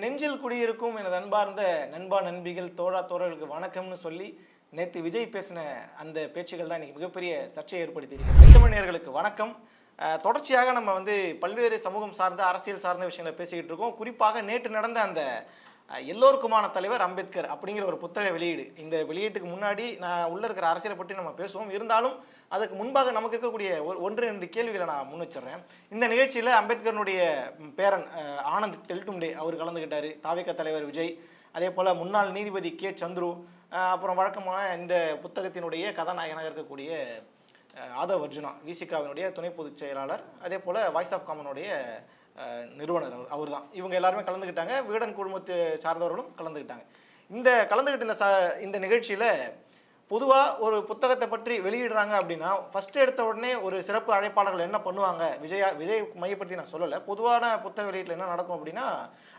என் நெஞ்சில் குடியிருக்கும் எனது அன்பார்ந்த நண்பா நண்பிகள் தோழா தோழர்களுக்கு வணக்கம்னு சொல்லி நேற்று விஜய் பேசின அந்த பேச்சுகள் தான் இன்னைக்கு மிகப்பெரிய சர்ச்சையை ஏற்படுத்தியிருக்கு ரெண்டு வணக்கம். தொடர்ச்சியாக நம்ம வந்து பல்வேறு சமூகம் சார்ந்த அரசியல் சார்ந்த விஷயங்களை பேசிக்கிட்டு இருக்கோம். குறிப்பாக நேற்று நடந்த அந்த எல்லோருக்குமான தலைவர் அம்பேத்கர் அப்படிங்கிற ஒரு புத்தக வெளியீடு. இந்த வெளியீட்டுக்கு முன்னாடி நான் உள்ள இருக்கிற அரசியலை பற்றி நம்ம பேசுவோம். இருந்தாலும் அதுக்கு முன்பாக நமக்கு இருக்கக்கூடிய ஒரு ஒன்று ரெண்டு கேள்விகளை நான் முன் வச்சிடுறேன். இந்த நிகழ்ச்சியில் அம்பேத்கருடைய பேரன் ஆனந்த் டெல்டும்டே அவர் கலந்துக்கிட்டார் தாவிக தலைவர் விஜய் அதே போல் முன்னாள் நீதிபதி கே. சந்துரு அப்புறம் வழக்கமான இந்த புத்தகத்தினுடைய கதாநாயகனாக இருக்கக்கூடிய ஆதவ் அர்ஜுனா விசிகாவினுடைய துணை பொதுச் செயலாளர் அதே போல் வாய்ஸ் ஆஃப் காமனுடைய நிறுவனர் அவர் தான் இவங்க எல்லாருமே கலந்துக்கிட்டாங்க வீடன் குழுமத்தை சார்ந்தவர்களும் கலந்துக்கிட்டாங்க இந்த கலந்துக்கிட்ட இந்த ச இந்த நிகழ்ச்சியில் பொதுவாக ஒரு புத்தகத்தை பற்றி வெளியிடுறாங்க அப்படின்னா ஃபஸ்ட்டு எடுத்த உடனே ஒரு சிறப்பு அழைப்பாளர்கள் என்ன பண்ணுவாங்க? விஜயா விஜய் மையப்படுத்தி நான் சொல்லலை. பொதுவான புத்தக வெளியீட்டில் என்ன நடக்கும் அப்படின்னா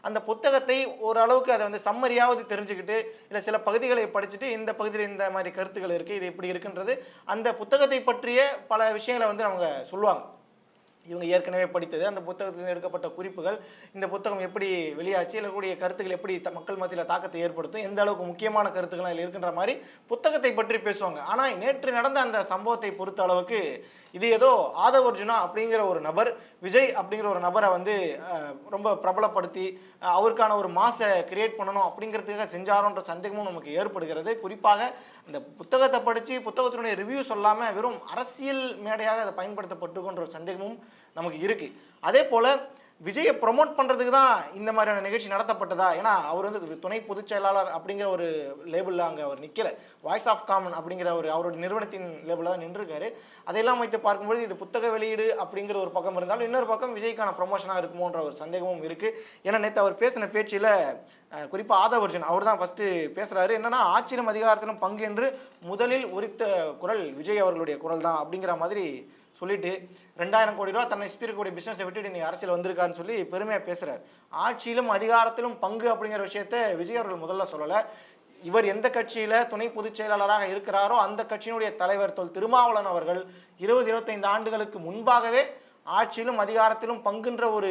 அந்த புத்தகத்தை ஓரளவுக்கு அதை வந்து சம்மரியாவது தெரிஞ்சுக்கிட்டு இல்லை சில பகுதிகளை படிச்சுட்டு இந்த பகுதியில் இந்த மாதிரி கருத்துக்கள் இருக்குது இது இப்படி இருக்குன்றது அந்த புத்தகத்தை பற்றிய பல விஷயங்களை வந்து அவங்க சொல்லுவாங்க. இவங்க ஏற்கனவே படித்தது அந்த புத்தகத்திலிருந்து எடுக்கப்பட்ட குறிப்புகள் இந்த புத்தகம் எப்படி வெளியாச்சு இருக்கக்கூடிய கருத்துக்கள் எப்படி மக்கள் மத்தியில் தாக்கத்தை ஏற்படுத்தும் எந்த அளவுக்கு முக்கியமான கருத்துக்கள் அதில் இருக்கின்ற மாதிரி புத்தகத்தை பற்றி பேசுவாங்க. ஆனால் நேற்று நடந்த அந்த சம்பவத்தை பொறுத்த அளவுக்கு இது ஏதோ ஆதவ் அர்ஜுனா அப்படிங்கிற ஒரு நபர் விஜய் அப்படிங்கிற ஒரு நபரை வந்து ரொம்ப பிரபலப்படுத்தி அவருக்கான ஒரு மாசை கிரியேட் பண்ணணும் அப்படிங்கிறதுக்காக செஞ்சாரோன்ற சந்தேகமும் நமக்கு ஏற்படுகிறது. குறிப்பாக இந்த புத்தகத்தை படித்து புத்தகத்தினுடைய ரிவ்யூ சொல்லாமல் வெறும் அரசியல் மேடையாக அதை பயன்படுத்தப்பட்டுக்கொன்ற ஒரு சந்தேகமும் நமக்கு இருக்குது அதே போல் விஜயை ப்ரொமோட் பண்ணுறதுக்கு தான் இந்த மாதிரியான நிகழ்ச்சி நடத்தப்பட்டதா? ஏன்னா அவர் வந்து துணை பொதுச் செயலாளர் அப்படிங்கிற ஒரு லேபிளில் அங்கே அவர் நிற்கல வாய்ஸ் ஆஃப் காமன் அப்படிங்கிற ஒரு அவருடைய நிறுவனத்தின் லேபிளில் தான் நின்றுருக்காரு. அதையெல்லாம் வைத்து பார்க்கும்பொழுது இது புத்தக வெளியீடு அப்படிங்கிற ஒரு பக்கம் இருந்தாலும் இன்னொரு பக்கம் விஜய்க்கான ப்ரொமோஷனாக இருக்குமோன்ற ஒரு சந்தேகமும் இருக்குது ஏன்னா நேற்று அவர் பேசின பேச்சில் குறிப்பாக ஆதவர்ஜன் அவர் தான் ஃபஸ்ட்டு பேசுகிறாரு என்னென்னா ஆட்சியிலும் அதிகாரத்திலும் பங்கு என்று முதலில் உரித்த குரல் விஜய் அவர்களுடைய குரல் தான் அப்படிங்கிற மாதிரி சொல்லிட்டு ரெண்டாயிரம் கோடி ரூபா தன்னை சுற்றி இருக்கக்கூடிய பிஸ்னஸை விட்டுட்டு நீ அரசியல் வந்திருக்காருன்னு சொல்லி பெருமையாக பேசுகிறார் ஆட்சியிலும் அதிகாரத்திலும் பங்கு அப்படிங்கிற விஷயத்த விஜய் அவர்கள் முதல்ல சொல்லலை. இவர் எந்த கட்சியில் துணை பொதுச் செயலாளராக இருக்கிறாரோ அந்த கட்சியினுடைய தலைவர் தொல் திருமாவளன் அவர்கள் இருபது இருபத்தைந்து ஆண்டுகளுக்கு முன்பாகவே ஆட்சியிலும் அதிகாரத்திலும் பங்குன்ற ஒரு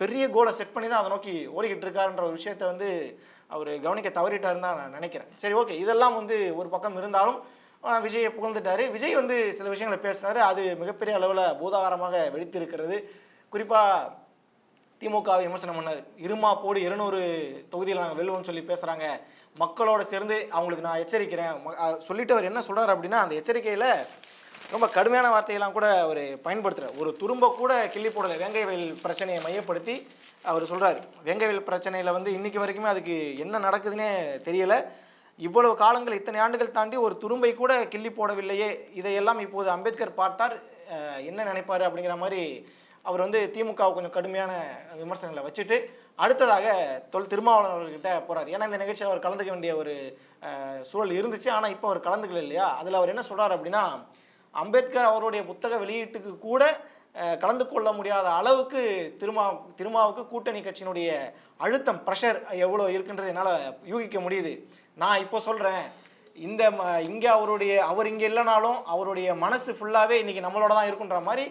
பெரிய கோலை செட் பண்ணி தான் அதை நோக்கி ஓடிக்கிட்டு இருக்காருன்ற ஒரு விஷயத்தை வந்து அவர் கவனிக்க தவறிட்டாருன்னு தான் நான் நினைக்கிறேன். சரி ஓகே இதெல்லாம் வந்து ஒரு பக்கம் இருந்தாலும் விஜயை புகழ்ந்துட்டாரு. விஜய் வந்து சில விஷயங்களை பேசினாரு அது மிகப்பெரிய அளவில் பூதாகாரமாக வெடித்திருக்கிறது. குறிப்பாக திமுகவை விமர்சனம் பண்ணார். இருமா போடு இருநூறு தொகுதியில் நாங்கள் வெல்லுவோம்னு சொல்லி பேசுகிறாங்க மக்களோட சேர்ந்து அவங்களுக்கு நான் எச்சரிக்கிறேன். சொல்லிட்டு அவர் என்ன சொல்கிறார் அப்படின்னா அந்த எச்சரிக்கையில் ரொம்ப கடுமையான வார்த்தையெல்லாம் கூட அவர் பயன்படுத்துகிறார் ஒரு துரும்ப கூட கிள்ளி போடலை. வேங்கைவேல் பிரச்சனையை மையப்படுத்தி அவர் சொல்கிறார் வேங்கைவேல் பிரச்சனையில் வந்து இன்றைக்கி வரைக்குமே அதுக்கு என்ன நடக்குதுன்னே தெரியலை. இவ்வளவு காலங்கள் இத்தனை ஆண்டுகள் தாண்டி ஒரு துரும்பை கூட கிள்ளி போடவில்லையே. இதையெல்லாம் இப்போது அம்பேத்கர் பார்த்தார். என்ன நினைப்பார் அப்படிங்கிற மாதிரி அவர் வந்து திமுகவை கொஞ்சம் கடுமையான விமர்சனங்களை வச்சுட்டு அடுத்ததாக தொல் திருமாவளவன் அவர்கிட்ட போறார். ஏன்னா இந்த நிகழ்ச்சியில் அவர் கலந்துக்க வேண்டிய ஒரு சூழல் இருந்துச்சு. ஆனால் இப்போ அவர் கலந்துக்கல இல்லையா? அதில் அவர் என்ன சொல்கிறார் அப்படின்னா அம்பேத்கர் அவருடைய புத்தக வெளியீட்டுக்கு கூட கலந்து கொள்ள முடியாத அளவுக்கு திருமா திருமாவுக்கு கூட்டணி கட்சியினுடைய அழுத்தம் ப்ரெஷர் எவ்வளோ இருக்குன்றது என்னால் யூகிக்க முடியுது. நான் இப்போ சொல்கிறேன் இந்த ம இங்கே அவருடைய அவர் இங்கே இல்லைனாலும் அவருடைய மனசு ஃபுல்லாகவே இன்றைக்கி நம்மளோட தான் இருக்குன்ற மாதிரி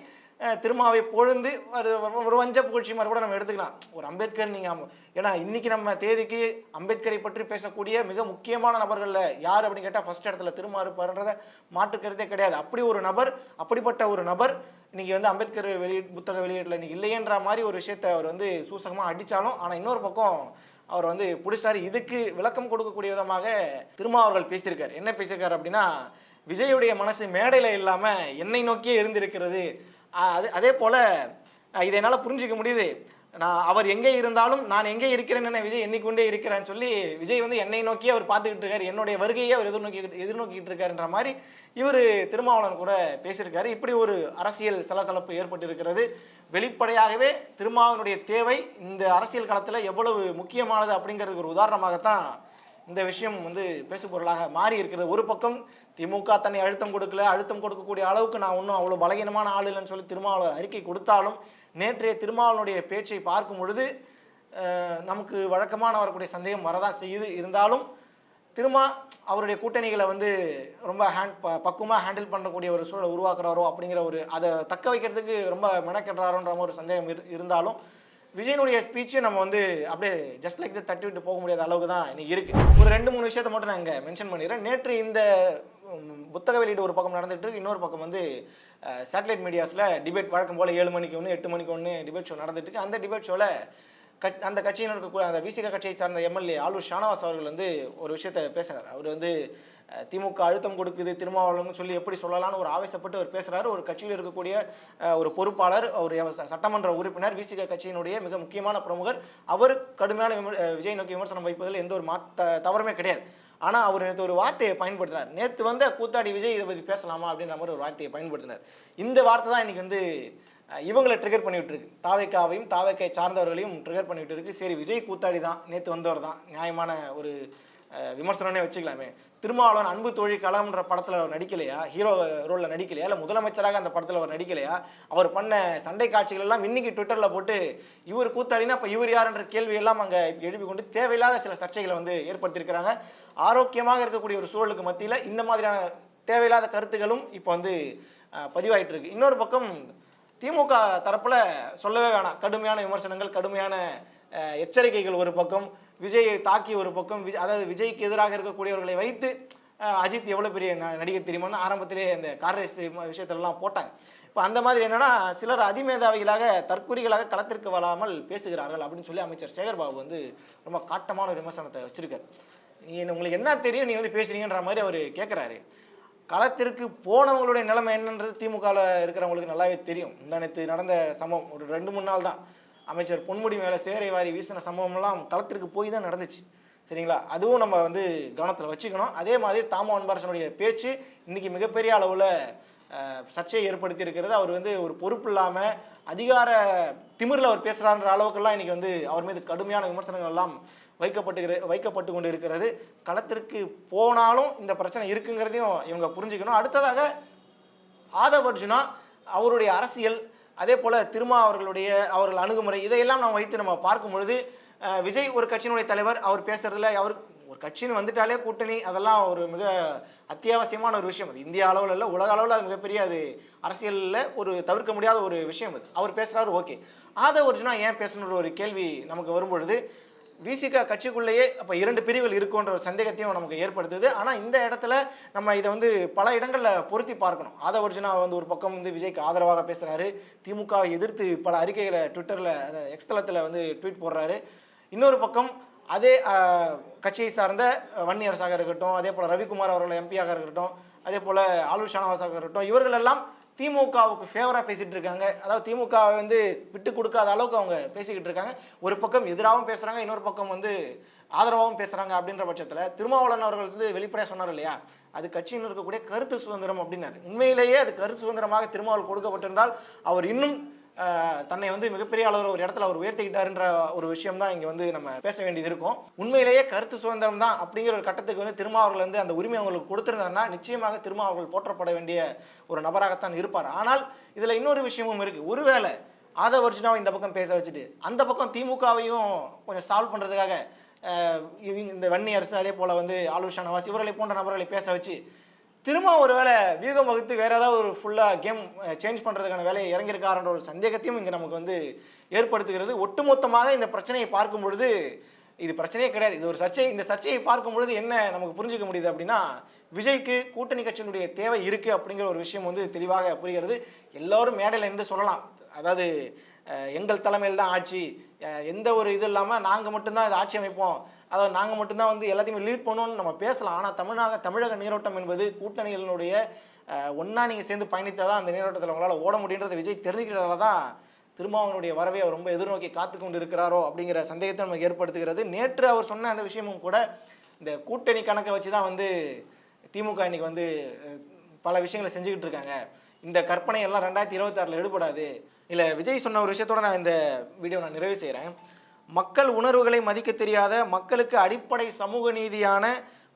திருமாவை பொழுந்து ஒரு ஒரு வஞ்ச புகழ்ச்சி மாதிரி கூட நம்ம எடுத்துக்கலாம். ஒரு அம்பேத்கர் நீங்கள் ஏன்னா இன்றைக்கி நம்ம தேதிக்கு அம்பேத்கரை பற்றி பேசக்கூடிய மிக முக்கியமான நபர்களில் யார் அப்படின்னு கேட்டால் ஃபஸ்ட் இடத்துல திருமா இருப்பாருன்றத மாற்றுக்கிறதே கிடையாது. அப்படி ஒரு நபர் அப்படிப்பட்ட ஒரு நபர் இன்னைக்கு வந்து அம்பேத்கர் வெளியீட் புத்தக வெளியீட்டில் இன்னைக்கு இல்லையன்ற மாதிரி ஒரு விஷயத்தை அவர் வந்து சூசகமாக அடித்தாலும் ஆனால் இன்னொரு பக்கம் அவர் வந்து பிடிச்சிட்டாரு. இதுக்கு விளக்கம் கொடுக்கக்கூடிய விதமாக திருமா அவர்கள் என்ன பேசியிருக்காரு அப்படின்னா விஜயுடைய மனசு மேடையில் இல்லாமல் என்னை நோக்கியே இருந்திருக்கிறது. அது அதே போல் இதை என்னால் புரிஞ்சிக்க முடியுது. நான் அவர் எங்கே இருந்தாலும் நான் எங்கே இருக்கிறேன்னு விஜய் எண்ணிக்கொண்டே இருக்கிறேன்னு சொல்லி விஜய் வந்து என்னை நோக்கி அவர் பார்த்துக்கிட்டு இருக்காரு. என்னுடைய வருகையை அவர் எதிர்நோக்கி எதிர்நோக்கிட்டு இருக்காருன்ற மாதிரி இவர் திருமாவளவன் கூட பேசியிருக்காரு. இப்படி ஒரு அரசியல் சலசலப்பு ஏற்பட்டிருக்கிறது. வெளிப்படையாகவே திருமாவனுடைய தேவை இந்த அரசியல் காலத்தில் எவ்வளவு முக்கியமானது அப்படிங்கிறதுக்கு ஒரு உதாரணமாகத்தான் இந்த விஷயம் வந்து பேசுபொருளாக மாறி இருக்கிறது ஒரு பக்கம் திமுக தன்னை அழுத்தம் கொடுக்கல அழுத்தம் கொடுக்கக்கூடிய அளவுக்கு நான் ஒன்றும் அவ்வளோ பலகீனமான ஆள் இல்லைன்னு சொல்லி திருமாவளவன் அறிக்கை கொடுத்தாலும் நேற்றைய திருமாவளனுடைய பேச்சை பார்க்கும் பொழுது நமக்கு வழக்கமான வரக்கூடிய சந்தேகம் வரதான் செய்யுது. இருந்தாலும் திருமா அவருடைய கூட்டணிகளை வந்து ரொம்ப ஹேண்ட் ப பக்குவமாக ஹேண்டில் பண்ணக்கூடிய ஒரு சூழலை உருவாக்குறாரோ அப்படிங்கிற ஒரு அதை தக்க வைக்கிறதுக்கு ரொம்ப மெனக்கெடுறாரோன்ற ஒரு சந்தேகம் இரு இருந்தாலும் விஜயனுடைய ஸ்பீச்சையும் நம்ம வந்து அப்படியே ஜஸ்ட் லைக் தட்டி விட்டு போக முடியாத அளவுக்கு தான் இன்னைக்கு இருக்குது ஒரு ரெண்டு மூணு விஷயத்த மட்டும் நான் இங்கே மென்ஷன் பண்ணிடுறேன். நேற்று இந்த புத்தக வெளியீடு ஒரு பக்கம் நடந்துட்டு இருக்கு. இன்னொரு பக்கம் வந்து சேட்டலைட் மீடியாஸில் டிபேட் வழக்கம் போல் ஏழு மணிக்கு ஒன்று எட்டு மணிக்கு ஒன்று டிபேட் ஷோ நடந்துட்டு இருக்கு. அந்த டிபேட் ஷோவில் கட் அந்த கட்சியினருக்கு அந்த விசிக கட்சியை சார்ந்த எம்எல்ஏ ஆலூர் ஷானவாஸ் அவர்கள் வந்து ஒரு விஷயத்தை பேசுகிறார் அவர் வந்து திமுக அழுத்தம் கொடுக்குது திருமாவளவன் சொல்லி எப்படி சொல்லலாம்னு ஒரு ஆவேசப்பட்டு அவர் பேசுகிறாரு ஒரு கட்சியில் இருக்கக்கூடிய ஒரு பொறுப்பாளர் ஒரு சட்டமன்ற உறுப்பினர் விசிக கட்சியினுடைய மிக முக்கியமான பிரமுகர். அவர் கடுமையான விமர் விஜய் நோக்கி விமர்சனம் வைப்பதில் எந்த ஒரு மாற்ற தவறுமே கிடையாது. ஆனால் அவர் நேற்று ஒரு வார்த்தையை பயன்படுத்தினார். நேற்று வந்த கூத்தாடி விஜய் இதை பற்றி பேசலாமா அப்படின்ற மாதிரி ஒரு வார்த்தையை பயன்படுத்தினார். இந்த வார்த்தை தான் இன்னைக்கு வந்து இவங்களை ட்ரிகர் பண்ணிவிட்டு இருக்கு தாவைக்காவையும் தாவைக்கை சார்ந்தவர்களையும் ட்ரிகர் பண்ணிவிட்டு இருக்கு சரி விஜய் கூத்தாடி தான். நேற்று வந்தவர் தான். நியாயமான ஒரு விமர்சனம்னே வச்சுக்கலாமே. திருமாவளவன் அன்பு தோழி கலம்ன்ற படத்தில் அவர் நடிக்கலையா? ஹீரோ ரோலில் நடிக்கலையா? இல்லை முதலமைச்சராக அந்த படத்தில் அவர் நடிக்கலையா? அவர் பண்ண சண்டை காட்சிகள் எல்லாம் இன்னைக்கு ட்விட்டரில் போட்டு இவர் கூத்தாடினா அப்போ இவர் யாருன்ற கேள்வி எல்லாம் அங்கே எழுப்பி கொண்டு தேவையில்லாத சில சர்ச்சைகளை வந்து ஏற்படுத்தியிருக்கிறாங்க. ஆரோக்கியமாக இருக்கக்கூடிய ஒரு சூழலுக்கு மத்தியில் இந்த மாதிரியான தேவையில்லாத கருத்துகளும் இப்போ வந்து பதிவாயிட்டு இருக்கு. இன்னொரு பக்கம் திமுக தரப்பில் சொல்லவே வேணாம். கடுமையான விமர்சனங்கள் கடுமையான எச்சரிக்கைகள் ஒரு பக்கம். விஜயை தாக்கி ஒரு பக்கம் விஜய் அதாவது விஜய்க்கு எதிராக இருக்கக்கூடியவர்களை வைத்து அஜித் எவ்வளோ பெரிய ந- நடிகர் தெரியுமான்னு ஆரம்பத்திலே இந்த கார் ரேஸ் விஷயத்திலலாம் போட்டாங்க. இப்போ அந்த மாதிரி என்னன்னா சிலர் அதிமேதாவிகளாக தற்குறிகளாக களத்திற்கு வராமல் பேசுகிறார்கள் அப்படின்னு சொல்லி அமைச்சர் சேகர்பாபு வந்து ரொம்ப காட்டமான ஒரு விமர்சனத்தை வச்சிருக்காரு. நீ உங்களுக்கு என்ன தெரியும் நீ வந்து பேசுறீங்கன்ற மாதிரி அவர் கேட்குறாரு களத்திற்கு போனவங்களுடைய நிலைமை என்னன்றது திமுகவில் இருக்கிறவங்களுக்கு நல்லாவே தெரியும். முந்தானத்து நடந்த சம்பவம் ஒரு ரெண்டு மூணு நாள் தான் அமைச்சர் பொன்முடி மேலே சேரை வாரி வீசின சம்பவம்லாம் களத்திற்கு போய் தான் நடந்துச்சு. சரிங்களா? அதுவும் நம்ம வந்து கவனத்தில் வச்சுக்கணும். அதே மாதிரி தாமோ அன்பரசனுடைய பேச்சு இன்னைக்கு மிகப்பெரிய அளவில் சர்ச்சையை ஏற்படுத்தி இருக்கிறது. அவர் வந்து ஒரு பொறுப்பு இல்லாமல் அதிகார திமிரில் அவர் பேசுகிறான்ற அளவுக்கெல்லாம் இன்றைக்கி வந்து அவர் மீது கடுமையான விமர்சனங்கள் எல்லாம் வைக்கப்பட்டுகிற வைக்கப்பட்டு கொண்டு இருக்கிறது களத்திற்கு போனாலும் இந்த பிரச்சனை இருக்குங்கிறதையும் இவங்க புரிஞ்சுக்கணும். அடுத்ததாக ஆதவ் அர்ஜுனா அவருடைய அரசியல் அதே போல் திருமா அவர்களுடைய அவர்கள் அணுகுமுறை இதையெல்லாம் நாம் வைத்து நம்ம பார்க்கும் பொழுது விஜய் ஒரு கட்சியினுடைய தலைவர் அவர் பேசுறதுல அவர் ஒரு கட்சின்னு வந்துட்டாலே கூட்டணி அதெல்லாம் ஒரு மிக அத்தியாவசியமான ஒரு விஷயம். அது இந்திய அளவில் இல்லை உலக அளவில் அது மிகப்பெரிய அது அரசியலில் ஒரு தவிர்க்க முடியாத ஒரு விஷயம் அது. அவர் பேசுகிறாரு ஓகே. ஆதவ் அர்ஜுனா ஏன் பேசணுன்ற ஒரு கேள்வி நமக்கு வரும்பொழுது விசிக கட்சிக்குள்ளேயே அப்போ இரண்டு பிரிவுகள் இருக்குன்ற ஒரு சந்தேகத்தையும் நமக்கு ஏற்படுத்துது. ஆனால் இந்த இடத்துல நம்ம இதை வந்து பல இடங்களில் பொருத்தி பார்க்கணும். ஆதவ அர்ஜுனா வந்து ஒரு பக்கம் வந்து விஜய்க்கு ஆதரவாக பேசுகிறாரு திமுகவை எதிர்த்து பல அறிக்கைகளை ட்விட்டரில் எக்ஸ்தலத்தில் வந்து ட்வீட் போடுறாரு. இன்னொரு பக்கம் அதே கட்சியை சார்ந்த வன்னி அரசாக இருக்கட்டும் அதே போல் ரவிக்குமார் அவர்கள் எம்பியாக இருக்கட்டும் அதே போல் ஆளுர் ஷானவாசாக இருக்கட்டும் இவர்கள் எல்லாம் திமுகவுக்கு ஃபேவராக பேசிகிட்டு இருக்காங்க. அதாவது திமுகவை வந்து விட்டு கொடுக்காத அளவுக்கு அவங்க பேசிக்கிட்டு இருக்காங்க. ஒரு பக்கம் எதிராகவும் பேசுகிறாங்க இன்னொரு பக்கம் வந்து ஆதரவாகவும் பேசுகிறாங்க அப்படின்ற பட்சத்தில் திருமாவளவன் அவர்கள் வந்து வெளிப்படையாக சொன்னார் இல்லையா? அது கட்சியில் இருக்கக்கூடிய கருத்து சுதந்திரம் அப்படின்னாரு. உண்மையிலேயே அது கருத்து சுதந்திரமாக திருமாவளவன் கொடுக்கப்பட்டிருந்தால் அவர் இன்னும் தன்னை வந்து மிகப்பெரிய அளவில் ஒரு இடத்துல அவர் உயர்த்திக்கிட்டாருன்ற ஒரு விஷயம் தான் இங்கே வந்து நம்ம பேச வேண்டியது இருக்கும். உண்மையிலேயே கருத்து சுதந்திரம் தான் அப்படிங்கிற ஒரு கட்டத்துக்கு வந்து திருமாவர்கள் வந்து அந்த உரிமை அவங்களுக்கு கொடுத்துருந்தாருன்னா நிச்சயமாக திருமாவர்கள் போற்றப்பட வேண்டிய ஒரு நபராகத்தான் இருப்பார். ஆனால் இதில் இன்னொரு விஷயமும் இருக்குது ஒருவேளை ஆதவ அர்ஜுனாவை இந்த பக்கம் பேச வச்சுட்டு அந்த பக்கம் திமுகவையும் கொஞ்சம் சால்வ் பண்ணுறதுக்காக இந்த வன்னி அரசு அதே போல் வந்து ஆலூர் ஷானவாஸ் இவர்களை போன்ற நபர்களை பேச வச்சு திரும்ப ஒரு வேளை வியூகம் வகுத்து வேற ஏதாவது ஒரு ஃபுல்லாக கேம் சேஞ்ச் பண்ணுறதுக்கான வேலையை இறங்கியிருக்காருன்ற ஒரு சந்தேகத்தையும் இங்கே நமக்கு வந்து ஏற்படுத்துகிறது. ஒட்டுமொத்தமாக இந்த பிரச்சனையை பார்க்கும் பொழுது இது பிரச்சனையே கிடையாது. இது ஒரு சர்ச்சை. இந்த சர்ச்சையை பார்க்கும் பொழுது என்ன நமக்கு புரிஞ்சுக்க முடியுது அப்படின்னா விஜய்க்கு கூட்டணி கட்சியினுடைய தேவை இருக்குது அப்படிங்கிற ஒரு விஷயம் வந்து தெளிவாக புரிகிறது. எல்லோரும் மேடையில் நின்று சொல்லலாம். அதாவது எங்கள் தலைமையில் தான் ஆட்சி எந்த ஒரு இது இல்லாமல் நாங்கள் மட்டும்தான் இது ஆட்சி அமைப்போம். அதாவது நாங்கள் மட்டும்தான் வந்து எல்லாத்தையுமே லீட் பண்ணுவோம்னு நம்ம பேசலாம். ஆனால் தமிழக தமிழக நீரோட்டம் என்பது கூட்டணிகளினுடைய ஒன்றா நீங்கள் சேர்ந்து பயணித்தால் தான் அந்த நீரோட்டத்தில் உங்களால் ஓட முடியுன்றதை விஜய் தெரிஞ்சுக்கிறதால தான் திருமாவனுடைய வரவை அவர் ரொம்ப எதிர்நோக்கி காத்து கொண்டு இருக்கிறாரோ அப்படிங்கிற சந்தேகத்தை நமக்கு ஏற்படுத்துகிறது. நேற்று அவர் சொன்ன அந்த விஷயமும் கூட இந்த கூட்டணி கணக்கை வச்சு தான் வந்து திமுக இன்னைக்கு வந்து பல விஷயங்களை செஞ்சுக்கிட்டு இருக்காங்க. இந்த கற்பனை எல்லாம் ரெண்டாயிரத்தி இருபத்தாறில் எடுபடாது. இல்லை விஜய் சொன்ன ஒரு விஷயத்தோட நான் இந்த வீடியோ நான் நிறைவு செய்கிறேன் மக்கள் உணர்வுகளை மதிக்க தெரியாத மக்களுக்கு அடிப்படை சமூக நீதியான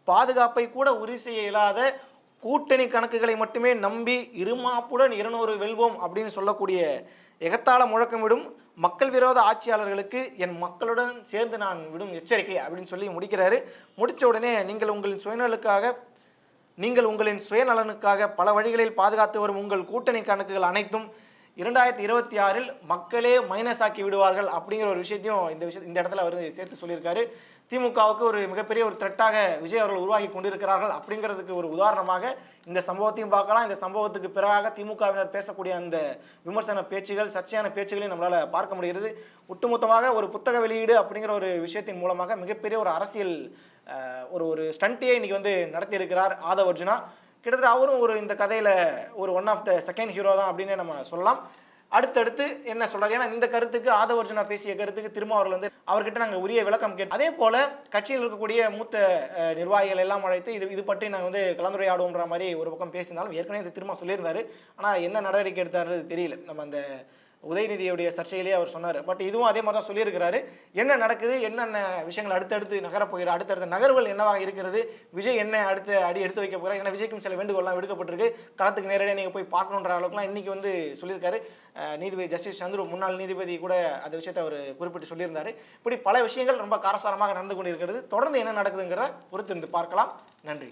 பாதுகாப்பை கூட உறுதி செய்ய இயலாத கூட்டணி கணக்குகளை மட்டுமே நம்பி இருமாப்புடன் இருநூறு வெல்வோம் அப்படின்னு சொல்லக்கூடிய எகத்தாள முழக்கமிடும் மக்கள் விரோத ஆட்சியாளர்களுக்கு என் மக்களுடன் சேர்ந்து நான் விடும் எச்சரிக்கை அப்படின்னு சொல்லி முடிக்கிறாரு. முடித்த உடனே நீங்கள் உங்களின் சுயநலுக்காக நீங்கள் உங்களின் சுயநலனுக்காக பல வழிகளில் பாதுகாத்து வரும் உங்கள் கூட்டணி கணக்குகள் அனைத்தும் இரண்டாயிரத்தி இருபத்தி ஆறில் மக்களே மைனஸ் ஆக்கி விடுவார்கள் அப்படிங்கிற ஒரு விஷயத்தையும் இந்த விஷயம் இந்த இடத்துல அவர் சேர்த்து சொல்லியிருக்காரு. திமுகவுக்கு ஒரு மிகப்பெரிய ஒரு த்ரெட்டாக விஜய் அவர்கள் உருவாகி கொண்டிருக்கிறார்கள் அப்படிங்கிறதுக்கு ஒரு உதாரணமாக இந்த சம்பவத்தையும் பார்க்கலாம். இந்த சம்பவத்துக்கு பிறகாக திமுகவினர் பேசக்கூடிய அந்த விமர்சன பேச்சுகள் சர்ச்சையான பேச்சுகளையும் நம்மளால் பார்க்க முடிகிறது. ஒட்டுமொத்தமாக ஒரு புத்தக வெளியீடு அப்படிங்கிற ஒரு விஷயத்தின் மூலமாக மிகப்பெரிய ஒரு அரசியல் ஒரு ஒரு ஸ்டண்ட்டையே இன்னைக்கு வந்து நடத்தியிருக்கிறார் ஆதவ் அர்ஜுனா. கிட்டத்தட்ட அவரும் ஒரு இந்த கதையில் ஒரு one of the second hero தான் அப்படின்னு நம்ம சொல்லலாம். அடுத்தடுத்து என்ன சொல்கிறார் ஏன்னா இந்த கருத்துக்கு ஆதவர்ஜுனா பேசிய கருத்துக்கு திரும்ப அவர்கள் வந்து அவர்கிட்ட நாங்கள் உரிய விளக்கம் கேட்டோம் அதே போல் கட்சியில் இருக்கக்கூடிய மூத்த நிர்வாகிகள் எல்லாம் அழைத்து இது இது பற்றி நாங்கள் வந்து கலந்துரையாடுவோன்ற மாதிரி ஒரு பக்கம் பேசினாலும் ஏற்கனவே இது திரும்ப சொல்லியிருந்தாரு. ஆனால் என்ன நடவடிக்கை எடுத்தாரு தெரியல. நம்ம அந்த உதயநிதியுடைய சர்ச்சையிலேயே அவர் சொன்னார். பட் இதுவும் அதே மாதிரி தான் சொல்லியிருக்கிறாரு. என்ன நடக்குது? என்னென்ன விஷயங்கள் அடுத்தடுத்து நகரப்போகிற அடுத்தடுத்த நகர்வுகள் என்னவாக இருக்கிறது? விஜய் என்ன அடுத்த அடி எடுத்து வைக்க போகிறார் ஏன்னா விஜய்க்கும் சில வேண்டுகோள்லாம் விடுக்கப்பட்டிருக்கு. களத்துக்கு நேரடியாக நீங்கள் போய் பார்க்கணுன்ற அளவுக்குலாம் இன்றைக்கி வந்து சொல்லியிருக்காரு. நீதிபதி ஜஸ்டிஸ் சந்துரு முன்னாள் நீதிபதி கூட அந்த விஷயத்தை அவர் குறிப்பிட்டு சொல்லியிருந்தாரு. இப்படி பல விஷயங்கள் ரொம்ப காரசாரமாக நடந்து கொண்டிருக்கிறது. தொடர்ந்து என்ன நடக்குதுங்கிறத பொறுத்திருந்து பார்க்கலாம். நன்றி.